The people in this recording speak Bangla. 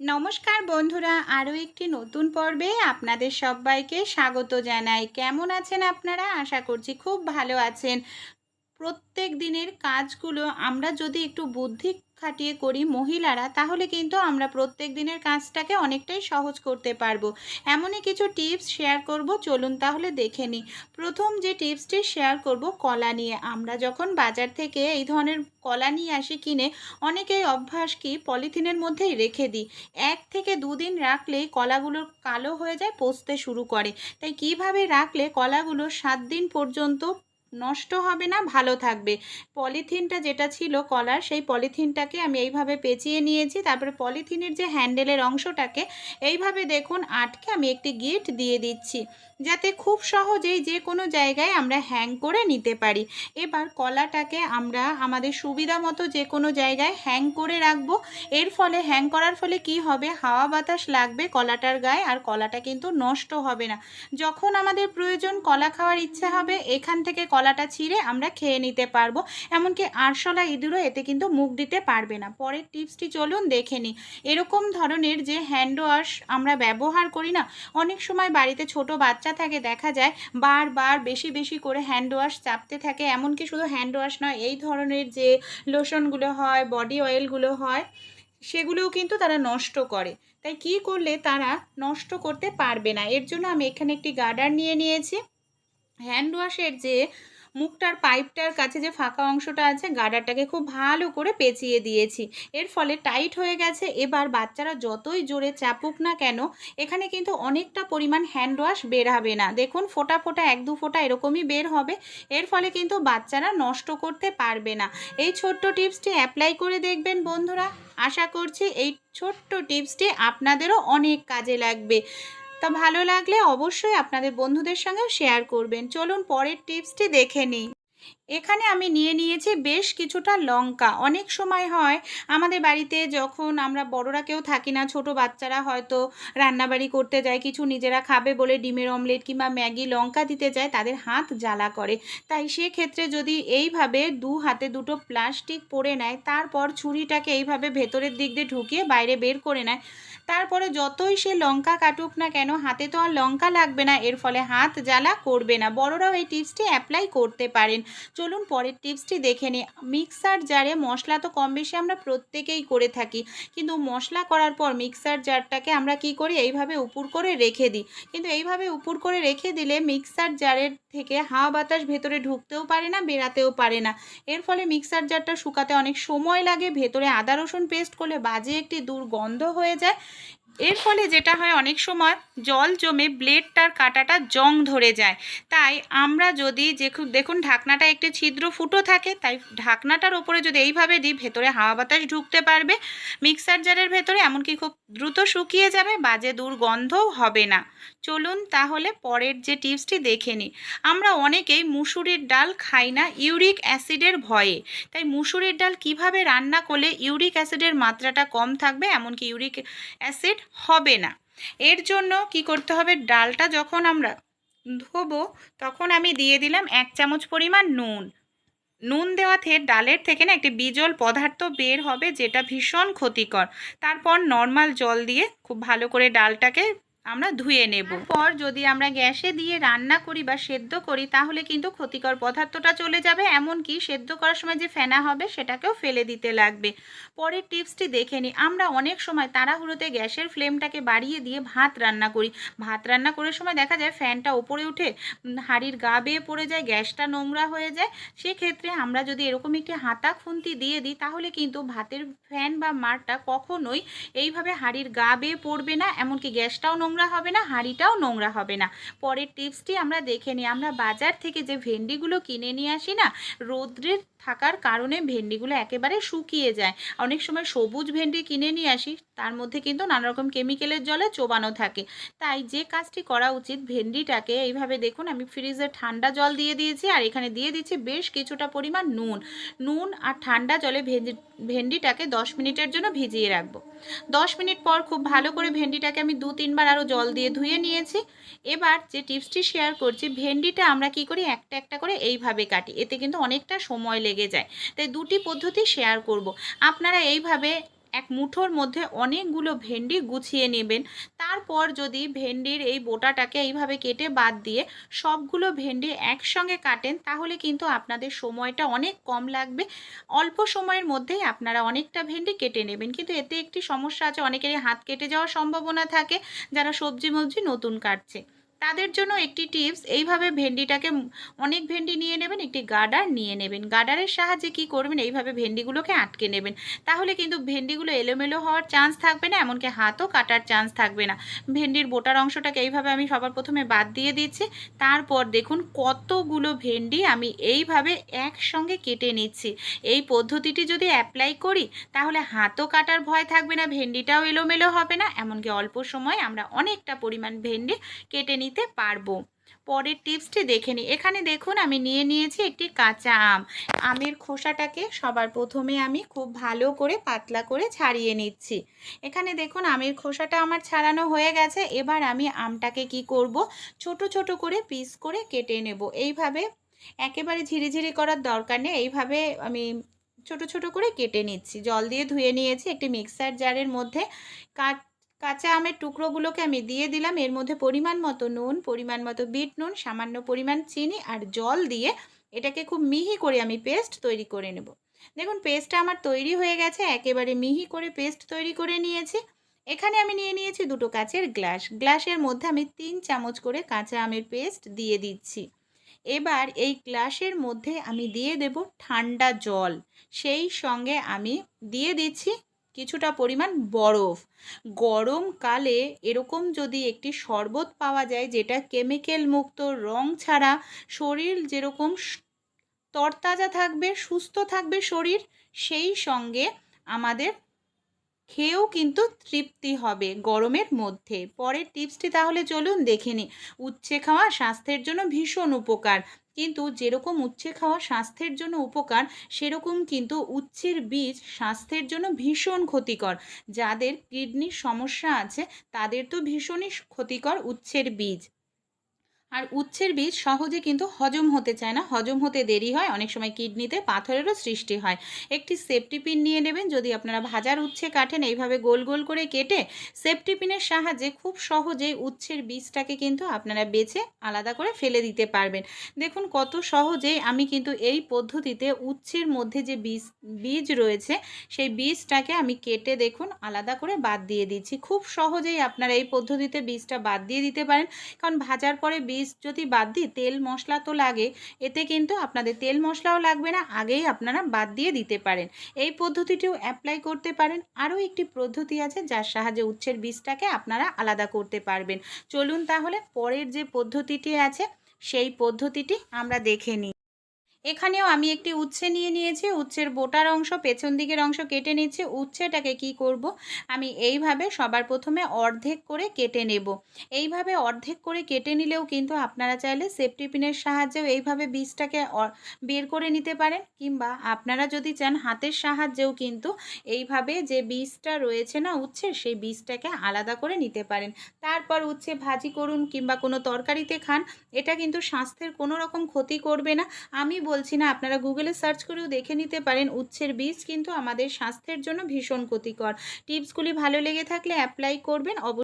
নমস্কার বন্ধুরা, আরও একটি নতুন পর্বে আপনাদের সবাইকে স্বাগত জানাই। কেমন আছেন আপনারা? আশা করছি খুব ভালো আছেন। প্রত্যেক দিনের কাজগুলো আমরা যদি একটু বুদ্ধি খাটিয়ে করি মহিলারা, তাহলে কিন্তু আমরা প্রত্যেক দিনের কাজটাকে অনেকটাই সহজ করতে পারব। এমনই কিছু টিপস শেয়ার করব, চলুন তাহলে দেখে নিই। প্রথম যে টিপসটি শেয়ার করব, কলা নিয়ে। আমরা যখন বাজার থেকে এই ধরনের কলা নিয়ে আসি কিনে, অনেকেই অভ্যাস কি, পলিথিনের মধ্যেই রেখে দিই। এক থেকে দুদিন রাখলেই কলাগুলো কালো হয়ে যায়, পচতে শুরু করে। তাই কীভাবে রাখলে কলাগুলো সাত দিন পর্যন্ত নষ্ট হবে না, ভালো থাকবে। পলিথিনটা যেটা ছিল কলার, সেই পলিথিনটাকে আমি এইভাবে পেঁচিয়ে নিয়েছি। তারপরে পলিথিনের যে হ্যান্ডেলের অংশটাকে এইভাবে দেখুন আটকে আমি একটি গিট দিয়ে দিচ্ছি, যাতে খুব সহজেই যে কোনো জায়গায় আমরা হ্যাং করে নিতে পারি। এবার কলাটাকে আমরা আমাদের সুবিধা মতো যে কোনো জায়গায় হ্যাং করে রাখব। এর ফলে, হ্যাং করার ফলে কি হবে? হাওয়া বাতাস লাগবে কলাটার গায়ে আর কলাটা কিন্তু নষ্ট হবে না। যখন আমাদের প্রয়োজন কলা খাওয়ার ইচ্ছে হবে, এখান থেকে কলাটা ছিঁড়ে আমরা খেয়ে নিতে পারব। এমনকি আরশোলা ইঁদুরও এতে কিন্তু মুখ দিতে পারবে না। পরের টিপসটি চলুন দেখে নিই। এরকম ধরনের যে হ্যান্ড ওয়াশ আমরা ব্যবহার করি না, অনেক সময় বাড়িতে ছোট বাচ্চা থাকে দেখা যায় বারবার বেশি বেশি করে হ্যান্ড ওয়াশ চাপতে থাকে। এমনকি শুধু হ্যান্ড ওয়াশ নয়, এই ধরনের যে লোশনগুলো হয়, বডি অয়েলগুলো হয়, সেগুলোও কিন্তু তারা নষ্ট করে। তাই কি করলে তারা নষ্ট করতে পারবে না? এর জন্য আমি এখানে একটি গার্ডার নিয়ে নিয়েছি। হ্যান্ড ওয়াশের যে মুখটার পাইপটার কাছে যে ফাঁকা অংশটা আছে গাডারটাকে খুব ভালো করে পেঁচিয়ে দিয়েছি। এর ফলে টাইট হয়ে গেছে। এবার বাচ্চারা যতই জোরে চাপুক না কেন, এখানে কিন্তু অনেকটা পরিমাণ হ্যান্ড ওয়াশ বের হবে না। দেখুন, ফোটা ফোটা, এক দু ফোঁটা এরকমই বের হবে। এর ফলে কিন্তু বাচ্চারা নষ্ট করতে পারবে না। এই ছোট্ট টিপসটি অ্যাপ্লাই করে দেখবেন বন্ধুরা। আশা করছি এই ছোট্ট টিপসটি আপনাদেরও অনেক কাজে লাগবে। তা ভালো লাগলে অবশ্যই আপনাদের বন্ধুদের সঙ্গেও শেয়ার করবেন। চলুন পরের টিপসটি দেখে নিই। এখানে আমি নিয়ে নিয়েছি বেশ কিছুটা লঙ্কা। অনেক সময় হয় আমাদের বাড়িতে যখন আমরা বড়রা কেউ থাকি না, ছোট বাচ্চারা হয়তো রান্নাবাড়ি করতে যায়, কিছু নিজেরা খাবে বলে ডিমের অমলেট কিংবা ম্যাগি লঙ্কা দিতে যায়, তাদের হাত জ্বালা করে। তাই সেক্ষেত্রে যদি এইভাবে দু হাতে দুটো প্লাস্টিক পরে নেয়, তারপর ছুরিটাকে এইভাবে ভেতরের দিক দিয়ে ঢুকিয়ে বাইরে বের করে নেয়, তারপরে যতই সে লঙ্কা কাটুক না কেন, হাতে তো আর লঙ্কা লাগবে না, এর ফলে হাত জ্বালা করবে না। বড়রাও এই টিপসটি অ্যাপ্লাই করতে পারেন। চলুন পরের টিপসটি দেখে নিই। মিক্সার জারে মশলা তো কম বেশি আমরা প্রত্যেকেই করে থাকি। কিন্তু মশলা করার পর মিক্সার জারটাকে আমরা কি করি? এইভাবে উপুর করে রেখে দিই। কিন্তু এইভাবে উপুর করে রেখে দিলে মিক্সার জারের থেকে হাওয়া বাতাস ভেতরে ঢুকতেও পারে না, বেরাতেও পারে না। এর ফলে মিক্সার জারটা শুকাতে অনেক সময় লাগে। ভেতরে আদা রসুন পেস্ট করলে বাজে একটি দুর্গন্ধ হয়ে যায়। এর ফলে যেটা হয়, অনেক সময় জল জমে ব্লেডটার কাটাটা জং ধরে যায়। তাই আমরা যদি দেখুন দেখুন ঢাকনাটা একটি ছিদ্র ফুটো থাকে, তাই ঢাকনাটার ওপরে যদি এইভাবে দিই, ভেতরে হাওয়া বাতাস ঢুকতে পারবে। মিক্সার জারের ভেতরে এমনকি খুব দ্রুত শুকিয়ে যাবে, বাজে দুর্গন্ধও হবে না। চলুন তাহলে পরের যে টিপসটি দেখে নিই। আমরা অনেকেই মুসুরির ডাল খাই না ইউরিক অ্যাসিডের ভয়ে। তাই মুসুরির ডাল কীভাবে রান্না করলে ইউরিক অ্যাসিডের মাত্রাটা কম থাকবে, এমনকি ইউরিক অ্যাসিড হবে না। এর জন্য কি করতে হবে? ডালটা যখন আমরা ধোবো, তখন আমি দিয়ে দিলাম এক চামচ পরিমাণ নুন। নুন দেওয়াতে ডালের থেকে না একটি বিজল পদার্থ বের হবে, যেটা ভীষণ ক্ষতিকর। তারপর নর্মাল জল দিয়ে খুব ভালো করে ডালটাকে আমরা ধুয়ে নেব। পর যদি আমরা গ্যাসে দিয়ে রান্না করি বা সেদ্ধ করি, তাহলে কিন্তু ক্ষতিকর পদার্থটা চলে যাবে। এমনকি সেদ্ধ করার সময় যে ফেনা হবে, সেটাকেও ফেলে দিতে লাগবে। পরের টিপসটি দেখে নিই আমরা অনেক সময় তাড়াহুড়োতে গ্যাসের ফ্লেমটাকে বাড়িয়ে দিয়ে ভাত রান্না করি। ভাত রান্না করার সময় দেখা যায় ফ্যানটা ওপরে উঠে হাঁড়ির গা বেয়ে পড়ে যায়, গ্যাসটা নোংরা হয়ে যায়। সেক্ষেত্রে আমরা যদি এরকম একটি হাতা খুন্তি দিয়ে দিই, তাহলে কিন্তু ভাতের ফ্যান বা মারটা কখনোই এইভাবে হাঁড়ির গা বেয়ে পড়বে না, এমনকি গ্যাসটাও নোংরা হবে না, হাঁড়িটাও নোংরা হবে না। পরের টিপসটি আমরা দেখে নিই। আমরা বাজার থেকে যে ভেন্ডিগুলো কিনে নিয়ে আসি না রোদ্রের থাকার কারণে ভেন্ডিগুলো একেবারে শুকিয়ে যায়। অনেক সময় সবুজ ভেন্ডি কিনে নিয়ে আসি, তার মধ্যে কিন্তু নানা রকম কেমিক্যালের জলে চোবানো থাকে। তাই যে কাজটি করা উচিত, ভেন্ডিটাকে এইভাবে দেখুন, আমি ফ্রিজে ঠান্ডা জল দিয়ে দিয়েছি আর এখানে দিয়ে দিচ্ছি বেশ কিছুটা পরিমাণ নুন। নুন আর ঠান্ডা জলে ভেন্ডি, ভেন্ডিটাকে দশ মিনিটের জন্য ভিজিয়ে রাখব। দশ মিনিট পর খুব ভালো করে ভেন্ডিটাকে আমি দু তিনবার আরও জল দিয়ে ধুয়ে নিয়েছি। এবার যে টিপসটি শেয়ার করছি, ভেন্ডিটা আমরা কি করি? একটা একটা করে এইভাবে কাটি। এতে কিন্তু অনেকটা সময় লেগে যায়। তাই দুটি পদ্ধতি শেয়ার করব। আপনারা এইভাবে এক মুঠোর মধ্যে অনেকগুলো ভেন্ডি গুছিয়ে নেবেন। তারপর যদি ভেন্ডির এই বোটাটাকে এইভাবে কেটে বাদ দিয়ে সবগুলো ভেন্ডি একসঙ্গে কাটেন, তাহলে কিন্তু আপনাদের সময়টা অনেক কম লাগবে। অল্প সময়ের মধ্যেই আপনারা অনেকটা ভেন্ডি কেটে নেবেন। কিন্তু এতে একটি সমস্যা আছে, অনেকেরই হাত কেটে যাওয়ার সম্ভাবনা থাকে, যারা সবজি মবজি নতুন কাটছে। তাদের জন্য একটি টিপস, এইভাবে ভেন্ডিটাকে অনেক ভেন্ডি নিয়ে নেবেন, একটি গার্ডার নিয়ে নেবেন। গার্ডারের সাহায্যে কি করবেন? এইভাবে ভেন্ডিগুলোকে আটকে নেবেন। তাহলে কিন্তু ভেন্ডিগুলো এলোমেলো হওয়ার চান্স থাকবে না, এমনকি হাতও কাটার চান্স থাকবে না। ভেন্ডির বোটার অংশটাকে এইভাবে আমি সবার প্রথমে বাদ দিয়ে দিচ্ছি। তারপর দেখুন কতগুলো ভেন্ডি আমি এইভাবে একসঙ্গে কেটে নিচ্ছি। এই পদ্ধতিটি যদি অ্যাপ্লাই করি, তাহলে হাতও কাটার ভয় থাকবে না, ভেন্ডিটাও এলোমেলো হবে না। এমনকি অল্প সময় আমরা অনেকটা পরিমাণ ভেন্ডি কেটে নিতে পারব। পরের টিপসটি দেখে নিই এখানে দেখুন, আমি নিয়ে নিয়েছি একটি কাঁচা আম। আমের খোসাটাকে সবার প্রথমে আমি খুব ভালো করে পাতলা করে ছাড়িয়ে নিচ্ছি। এখানে দেখুন, আমের খোসাটা আমার ছাড়ানো হয়ে গেছে। এবার আমি আমটাকে কি করব? ছোট ছোট করে পিস করে কেটে নেব। এইভাবে একেবারে ঝিরিঝিরি করার দরকার নেই। এইভাবে আমি ছোট ছোট করে কেটে নিচ্ছি। জল দিয়ে ধুয়ে নিয়েছি একটি মিক্সার জারের মধ্যে। কাট কাঁচা আমের টুকরোগুলোকে আমি দিয়ে দিলাম। এর মধ্যে পরিমাণ মতো নুন, পরিমাণ মতো বিট নুন, সামান্য পরিমাণ চিনি আর জল দিয়ে এটাকে খুব মিহি করে আমি পেস্ট তৈরি করে নেব। দেখুন, পেস্টটা আমার তৈরি হয়ে গেছে, একেবারে মিহি করে পেস্ট তৈরি করে নিয়েছি। এখানে আমি নিয়ে নিয়েছি দুটো কাঁচের গ্লাস। গ্লাসের মধ্যে আমি তিন চামচ করে কাঁচা আমের পেস্ট দিয়ে দিচ্ছি। এবার এই গ্লাসের মধ্যে আমি দিয়ে দেব ঠান্ডা জল। সেই সঙ্গে আমি দিয়ে দিচ্ছি কিছুটা পরিমাণ বরফ। গরমকালে এরকম যদি একটি শরবত পাওয়া যায়, যেটা কেমিক্যাল মুক্ত রং ছাড়া শরীর যেরকম তরতাজা থাকবে, সুস্থ থাকবে শরীর, সেই সঙ্গে আমাদের খেয়েও কিন্তু তৃপ্তি হবে গরমের মধ্যে। পরের টিপসটি তাহলে চলুন দেখে নিই। উচ্ছে খাওয়া স্বাস্থ্যের জন্য ভীষণ উপকার। কিন্তু যেরকম উচ্ছে খাওয়া স্বাস্থ্যের জন্য উপকার, সেরকম কিন্তু উচ্ছের বীজ স্বাস্থ্যের জন্য ভীষণ ক্ষতিকর। যাদের কিডনির সমস্যা আছে, তাদের তো ভীষণই ক্ষতিকর উচ্ছের বীজ। আর উচ্ছের বীজ সহজে কিন্তু হজম হতে চায় না। হজম হতে দেরি হয়, অনেক সময় কিডনিতে পাথরেরও সৃষ্টি হয়। একটি সেফটি পিন নিয়ে নেবেন, যদি আপনারা ভাজার উচ্ছে কাটেন, এইভাবে গোল গোল করে কেটে সেফটি পিনের সাহায্যে খুব সহজেই উচ্ছের বীজটাকে কিন্তু আপনারা বেছে আলাদা করে ফেলে দিতে পারবেন। দেখুন কত সহজেই আমি কিন্তু এই পদ্ধতিতে উচ্ছের মধ্যে যে বীজ বীজ রয়েছে, সেই বীজটাকে আমি কেটে দেখুন, আলাদা করে বাদ দিয়ে দিচ্ছি। খুব সহজেই আপনারা এই পদ্ধতিতে বীজটা বাদ দিয়ে দিতে পারেন। কারণ ভাজার পরে বীজ যদি বাদ দিই, তেল মশলা তো লাগে। এতে কিন্তু আপনাদের তেল মশলাও লাগবে না, আগেই আপনারা বাদ দিয়ে দিতে পারেন। এই পদ্ধতিটিও অ্যাপ্লাই করতে পারেন। আরও একটি পদ্ধতি আছে, যার সাহায্যে উচ্ছের বীজটাকে আপনারা আলাদা করতে পারবেন। চলুন তাহলে পরের যে পদ্ধতিটি আছে, সেই পদ্ধতিটি আমরা দেখে নিই। এখানেও আমি একটি উচ্ছে নিয়ে নিয়েছি, উচ্ছের বোটার অংশ, পেছন দিকের অংশ কেটে নিচ্ছি, উচ্ছেটাকে কি করব? আমি এইভাবে সবার প্রথমে অর্ধেক করে কেটে নেব। এইভাবে অর্ধেক করে কেটে নিলেও কিন্তু আপনারা চাইলে সেফটি পিনের সাহায্যেও এইভাবে বীজটাকে বের করে নিতে পারেন, কিংবা আপনারা যদি চান হাতের সাহায্যেও কিন্তু এইভাবে যে বীজটা রয়েছে না উচ্ছের সেই বীজটাকে আলাদা করে নিতে পারেন। তারপর উচ্ছে ভাজি করুন, কিংবা কোনো তরকারিতে খান, এটা কিন্তু স্বাস্থ্যের কোনো রকম ক্ষতি করবে না। আমি বলছি না, আপনারা গুগলে সার্চ করেও দেখে নিতে পারেন উচ্ছের বীজ, কিন্তু আমাদের স্বাস্থ্যের জন্য ভীষণ ক্ষতিকর। টিপসগুলি ভালো লেগে থাকলে অ্যাপ্লাই করবেন